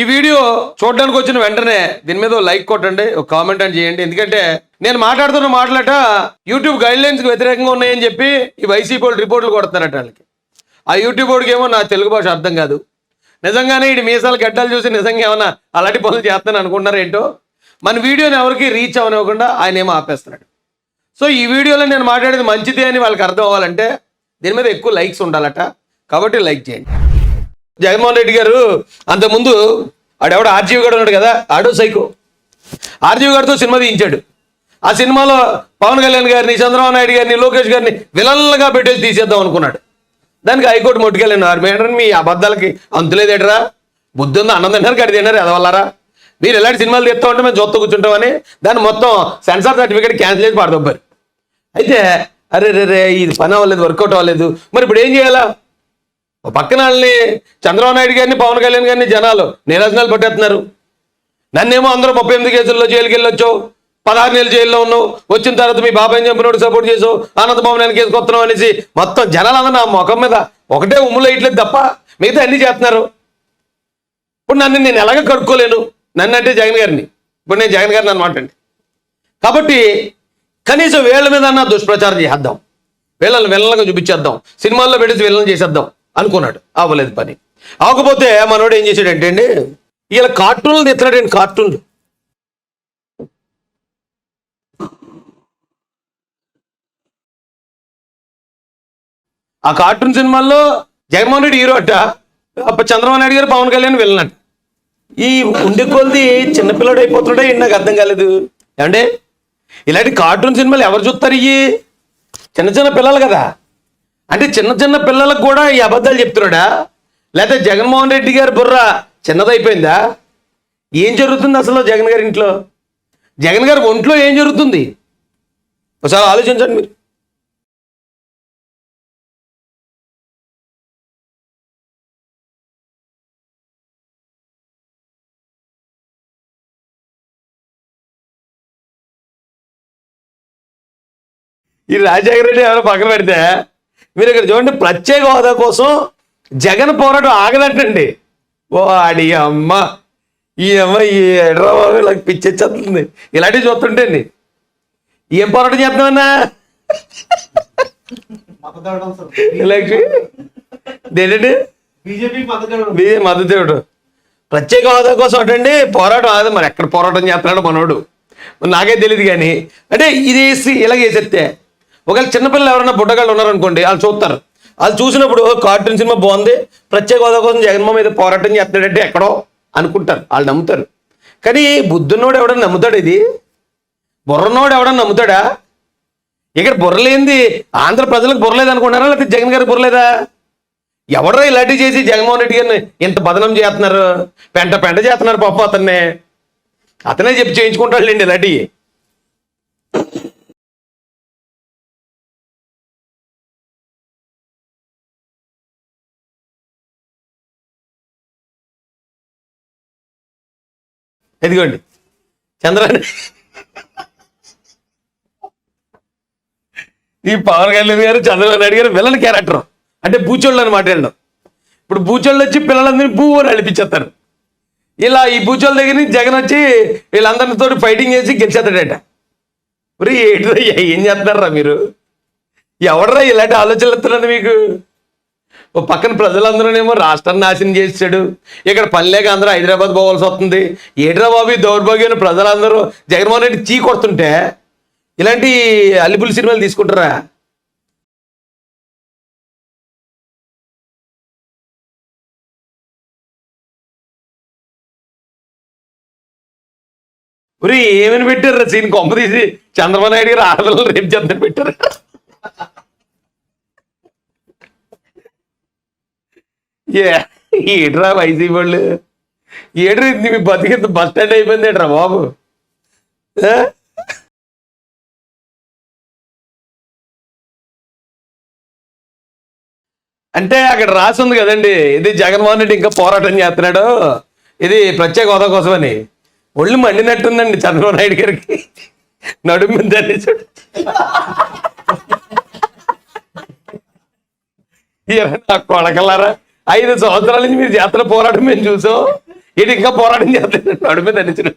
ఈ వీడియో చూడడానికి వచ్చిన వెంటనే దీని మీద లైక్ కొట్టండి ఒక కామెంట్ అని చేయండి. ఎందుకంటే నేను మాట్లాడుతున్న మాటలట యూట్యూబ్ గైడ్ లైన్స్కి వ్యతిరేకంగా ఉన్నాయని చెప్పి ఈ వైసీపీ వాళ్ళు రిపోర్ట్లు కొడుతున్నారట వాళ్ళకి. ఆ యూట్యూబ్ వాడికి ఏమో నా తెలుగు భాష అర్థం కాదు. నిజంగానే ఈ మీసాలు గడ్డలు చూసి నిజంగా ఏమన్నా అలాంటి పనులు చేస్తాను అనుకుంటున్నారు ఏంటో? మన వీడియోని ఎవరికి రీచ్ అవనివ్వకుండా ఆయన ఏమో ఆపేస్తున్నాడు. సో ఈ వీడియోలో నేను మాట్లాడేది మంచిదే అని వాళ్ళకి అర్థం అవ్వాలంటే దీని మీద ఎక్కువ లైక్స్ ఉండాలట. కాబట్టి లైక్ చేయండి. జగన్మోహన్ రెడ్డి గారు అంతకుముందు ఆడెవడ ఆర్జీవి గారు ఉన్నాడు కదా ఆడో సైకో. ఆర్జీవి గారితో సినిమా తీయించాడు. ఆ సినిమాలో పవన్ కళ్యాణ్ గారిని చంద్రబాబు నాయుడు గారిని లోకేష్ గారిని విలన్లుగా పెట్టేసి తీసేద్దాం అనుకున్నాడు. దానికి హైకోర్టు మొట్టుకెళ్ళినారు మేడం మీ అబద్ధాలకి అంతులేదేటరా బుద్ధి ఉందా? అన్నం తింటారు కడి తిన్నారు ఎదవల్లారా? మీరు ఎలాంటి సినిమాలు తీస్తా ఉంటే మేము చూస్తూ కూర్చుంటామని దాన్ని మొత్తం సెన్సార్ సర్టిఫికేట్ క్యాన్సిల్ చేసి పాడదొబ్బారు. అయితే అరే రే రే ఇది పని అవ్వలేదు వర్కౌట్ అవ్వలేదు. మరి ఇప్పుడు ఏం చేయాలా? పక్కన వాళ్ళని చంద్రబాబు నాయుడు గారిని పవన్ కళ్యాణ్ గారిని జనాలు నీరజనాలు పట్టేస్తున్నారు. నన్నేమో అందరూ ముప్పై ఎనిమిది కేసుల్లో జైలుకి వెళ్ళొచ్చావు పదహారు నెలలు జైల్లో ఉన్నావు వచ్చిన తర్వాత మీ బాబాయ్ చంపినోడు సపోర్ట్ చేసావు ఆనందబాబు నేను కేసుకొస్తున్నావు అనేసి మొత్తం జనాలందరూ నా ముఖం మీద ఒకటే ఉమ్ములు వేయట్లేదు తప్ప మిగతా అన్ని చేస్తున్నారు. ఇప్పుడు నన్ను నేను ఎలాగ కడుక్కోలేను? నన్ను అంటే జగన్ గారిని. ఇప్పుడు నేను జగన్ గారిని అనమాట అండి. కాబట్టి కనీసం వీళ్ళ మీద అన్న దుష్ప్రచారం చేసేద్దాం వీళ్ళని విలన్గా చూపించేద్దాం. సినిమాల్లో పెట్టేసి విలన్ చేసేద్దాం. అనుకున్నాడు అవ్వలేదు పని. అవకపోతే మనోడు ఏం చేశాడంటే అండి ఇలా కార్టూన్లు తెస్తున్నాడండి కార్టూన్లు. ఆ కార్టూన్ సినిమాల్లో జగన్మోహన్ రెడ్డి హీరో అట్ట అప్పుడు చంద్రబాబు నాయుడు గారు పవన్ కళ్యాణ్ వెళ్ళినట్టు. ఈ ఉండే కొలది చిన్నపిల్లడు అయిపోతున్నాడే ఏంటి నాకు అర్థం కాలేదు. ఏమంటే ఇలాంటి కార్టూన్ సినిమాలు ఎవరు చూస్తారు ఇవి చిన్న చిన్న పిల్లలు కదా. అంటే చిన్న చిన్న పిల్లలకు కూడా ఈ అబద్ధాలు చెప్తున్నాడా? లేకపోతే జగన్మోహన్ రెడ్డి గారి బుర్ర చిన్నదైపోయిందా? ఏం జరుగుతుంది అసలు జగన్ గారి ఇంట్లో? జగన్ గారి ఒంట్లో ఏం జరుగుతుంది? ఒకసారి ఆలోచించండి మీరు. ఈ రాజశేఖర రెడ్డి ఎవరో పక్కన పెడితే మీరు ఇక్కడ చూడండి ప్రత్యేక హోదా కోసం జగన్ పోరాటం ఆగదంటండి. ఓ ఆడి అమ్మ ఈ అమ్మ ఈ హైదరాబాద్ ఇలా పిచ్చెచ్చేస్తుంది ఇలాంటివి చూస్తుంటే అండి. ఏం పోరాటం చేస్తున్నామన్నా లక్ష్మి ఏంటండి బీజేపీ మద్దతు ఇవ్వడు ప్రత్యేక హోదా కోసం అటండి పోరాటం ఆగదు. మరి ఎక్కడ పోరాటం చేస్తున్నాడు మనోడు. నాకే తెలియదు కానీ. అంటే ఇది వేసి ఇలాగ వేసేస్తే ఒకవేళ చిన్నపిల్లలు ఎవరైనా బుడ్డగాళ్ళు ఉన్నారనుకోండి వాళ్ళు చూస్తారు. వాళ్ళు చూసినప్పుడు కార్టూన్ సినిమా బాగుంది ప్రత్యేక హోదా కోసం జగన్మోహన్ మీద పోరాటం చేస్తున్నాడంటే ఎక్కడో అనుకుంటారు వాళ్ళు నమ్ముతారు. కానీ బుద్ధున్నోడు ఎవడన్నా నమ్ముతాడు ఇది? బుర్రనోడు ఎవడన్నా నమ్ముతాడా? ఇక్కడ బుర్రలేంది ఆంధ్ర ప్రజలకు బుర్రలేదు అనుకుంటారా లేకపోతే జగన్ గారికి బుర్రలేదా ఎవడో ఇలాంటివి చేసి జగన్మోహన్ రెడ్డి గారిని ఇంత బదనం చేస్తున్నారు? పెంట పెంట చేస్తున్నారు పాపం అతన్నే. అతనే చెప్పి చేయించుకుంటాడులేండి ఇలాంటివి. ఎదిగోండి చంద్రబాబు. ఈ పవన్ కళ్యాణ్ గారు చంద్రబాబు నాయుడు గారు విలన్ క్యారెక్టర్. అంటే బూచోళ్ళు అని మాట్లాడడం ఇప్పుడు బూచోళ్ళు వచ్చి పిల్లలందరినీ బూ అని అనిపించేస్తారు ఇలా ఈ బూచోళ్ళ దగ్గర నుంచి జగన్ వచ్చి వీళ్ళందరితో ఫైటింగ్ చేసి గెలిచేస్తాడట. మరి ఏంటి ఏం చేస్తున్నారా మీరు? ఎవడరా ఇలాంటి ఆలోచనలు ఎత్తున్నది మీకు? ఓ పక్కన ప్రజలందరూనేమో రాష్ట్రాన్ని నాశనం చేసాడు ఇక్కడ పని లేక అందరూ హైదరాబాద్ పోవాల్సి వస్తుంది. ఏట్రా బాబు ఈ దౌర్భాగ్యం ప్రజలందరూ జగన్మోహన్ రెడ్డి చీ కొడుతుంటే ఇలాంటి అల్లిపుల్ సినిమాలు తీసుకుంటారా? ఒరే ఏమని పెట్టారు సీన్? కొంప తీసి చంద్రబాబు నాయుడు గారు ఆడపిల్లలు రేపు చేద్దాం పెట్టారు. ఏట్రా వైసీపీ వాళ్ళు ఏడ్రా ఇది మీ బతికింత బస్ స్టాండ్ అయిపోయింది ఏట్రా బాబు అంటే అక్కడ రాసి ఉంది కదండి ఇది జగన్మోహన్ రెడ్డి ఇంకా పోరాటం చేస్తున్నాడు. ఇది ప్రత్యేక హోదా కోసమని. ఒళ్ళు మండినట్టుందండి చంద్రబాబు నాయుడు గారికి. నడుము చూడు. అనేసాడు. నా కొడకలారా? ఐదు సంవత్సరాల నుంచి మీరు చేస్తున్న పోరాటం మేము చూసాం. ఇది ఇంకా పోరాటం చేస్తాను నడుమే దండించిన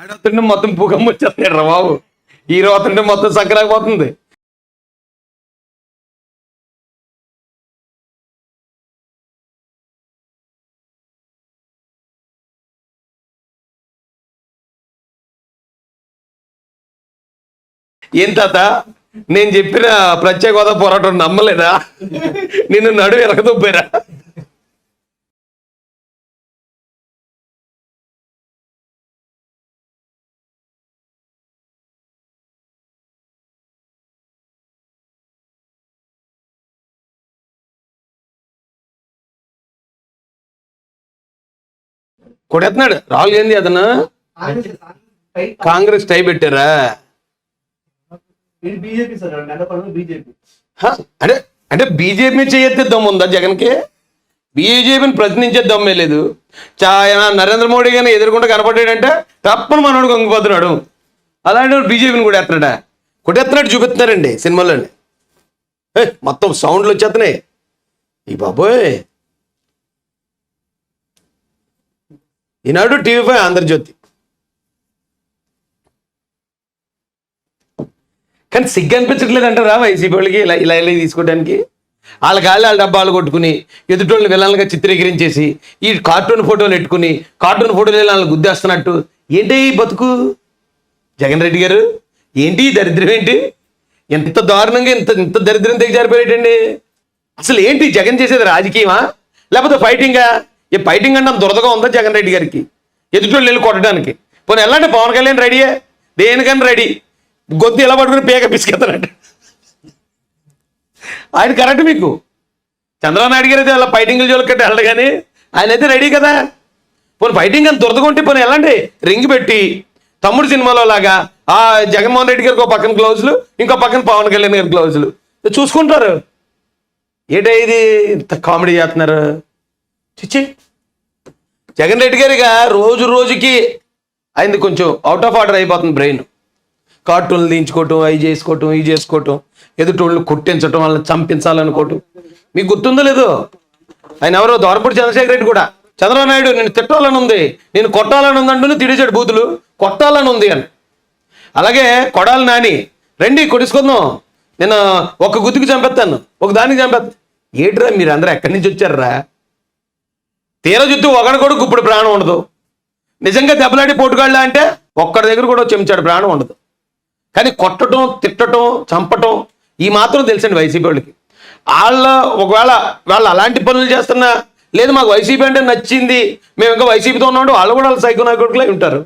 ఆడవుతుంటే మొత్తం భూకంపం వచ్చేస్తాడు రా బాబు. హీరో అవుతుంటే మొత్తం సంక్రాకపోతుంది. ఏం తాత? నేను చెప్పిన ప్రత్యేక హోదా పోరాటం నమ్మలేదా? నిన్ను నడు ఎరగదొబ్బారా కొడేస్తున్నాడు రాహుల్ గాంధీ అతను? కాంగ్రెస్ టై పెట్టారా? అంటే అంటే బీజేపీ చేయెత్తే దమ్ము ఉందా జగన్కి? బీజేపీని ప్రశ్నించే దమ్మే లేదు. ఆయన నరేంద్ర మోడీ గారిని ఎదుర్కొంటే కనపడ్డాడంటే తప్పని మనోడు కొంగిపోతున్నాడు అలాంటి బీజేపీని కూడా ఎత్తడా కొట్టేస్తున్నాడు చూపిస్తున్నారండి సినిమాలోని మొత్తం సౌండ్లు వచ్చేస్తున్నాయి. ఈ బాబోయ్. Eenadu TV five Andhrajyothi. కానీ సిగ్గు అనిపించట్లేదు అంటారా వైసీపీ వాళ్ళకి ఇలా ఇలా ఇలా తీసుకోవడానికి? వాళ్ళ గాలి వాళ్ళ డబ్బాలు కొట్టుకుని ఎదుటోళ్ళని విలన్లుగా చిత్రీకరించేసి ఈ కార్టూన్ ఫోటోలు పెట్టుకుని కార్టూన్ ఫోటోలు వాళ్ళని గుద్దేస్తున్నట్టు ఏంటి ఈ బతుకు? జగన్ రెడ్డి గారు ఏంటి దరిద్రం ఏంటి? ఎంత దారుణంగా ఇంత ఇంత దరిద్రం దిగజారిపోయేటండి అసలు ఏంటి జగన్ చేసేది రాజకీయమా? లేకపోతే ఫైటింగా ఈ ఫైటింగ్ అంటే దురదగా ఉందా జగన్ రెడ్డి గారికి? ఎదుటోళ్ళు వెళ్ళి కొట్టడానికి. పోనీ వెళ్ళండి పవన్ కళ్యాణ్ రెడీయే? దేనికని రెడీ. గొద్దు ఎలా పట్టుకుని పేక పిసికెత్తానంట ఆయన కరెక్ట్ మీకు? చంద్రబాబు నాయుడు గారు అయితే అలా ఫైటింగ్ జోలికి కట్టి వెళ్ళడు కానీ ఆయన అయితే రెడీ కదా. పోనీ ఫైటింగ్ అని దురదకుంటే పోనీ వెళ్ళండి రింగ్ పెట్టి తమ్ముడు సినిమాలో లాగా ఆ జగన్మోహన్ రెడ్డి గారికి ఒక పక్కన గ్లౌజులు ఇంకో పక్కన పవన్ కళ్యాణ్ గారి గ్లౌజులు. చూసుకుంటారు. ఏంటో ఇది ఇంత కామెడీ చేస్తున్నారు? చిచ్చి. జగన్ రెడ్డి గారిగా రోజు రోజుకి అయింది కొంచెం అవుట్ ఆఫ్ ఆర్డర్ అయిపోతుంది బ్రెయిన్ కార్టూన్లు దించుకోవటం అవి చేసుకోవటం ఇవి చేసుకోవటం ఎదుటోళ్ళు కొట్టించటం వాళ్ళని చంపించాలనుకోవటం. మీకు గుర్తుందో లేదో? ఆయన ఎవరో దోరపూడి చంద్రశేఖర రెడ్డి కూడా. చంద్రబాబు నాయుడు నేను తిట్టాలని ఉంది నేను కొట్టాలని ఉంది అంటూనే తిడిచాడు బూతులు. కొట్టాలని ఉంది అని. అలాగే కొడాలి నాని రండి కొడుచుకుందాం నేను ఒక గుత్తికి చంపేస్తాను ఒక దానికి చంపేస్తాను ఏట్రా మీరు అందరూ ఎక్కడి నుంచి వచ్చారా తీర జుత్తు ఒకడి కొడుకు ఇప్పుడు ప్రాణం ఉండదు. నిజంగా దెబ్బలాడి పోటుగాళ్ళ అంటే ఒక్కడి దగ్గర కూడా చెంచాడు ప్రాణం ఉండదు. కానీ కొట్టడం తిట్టడం చంపటం ఈ మాత్రం తెలుసండి వైసీపీ వాళ్ళకి. వాళ్ళ ఒకవేళ వాళ్ళు అలాంటి పనులు చేస్తున్నా లేదు మాకు వైసీపీ అంటే నచ్చింది మేము ఇంకా వైసీపీతో ఉన్నాడు వాళ్ళు కూడా వాళ్ళ సైకో నాయకుడిలో ఉంటారు.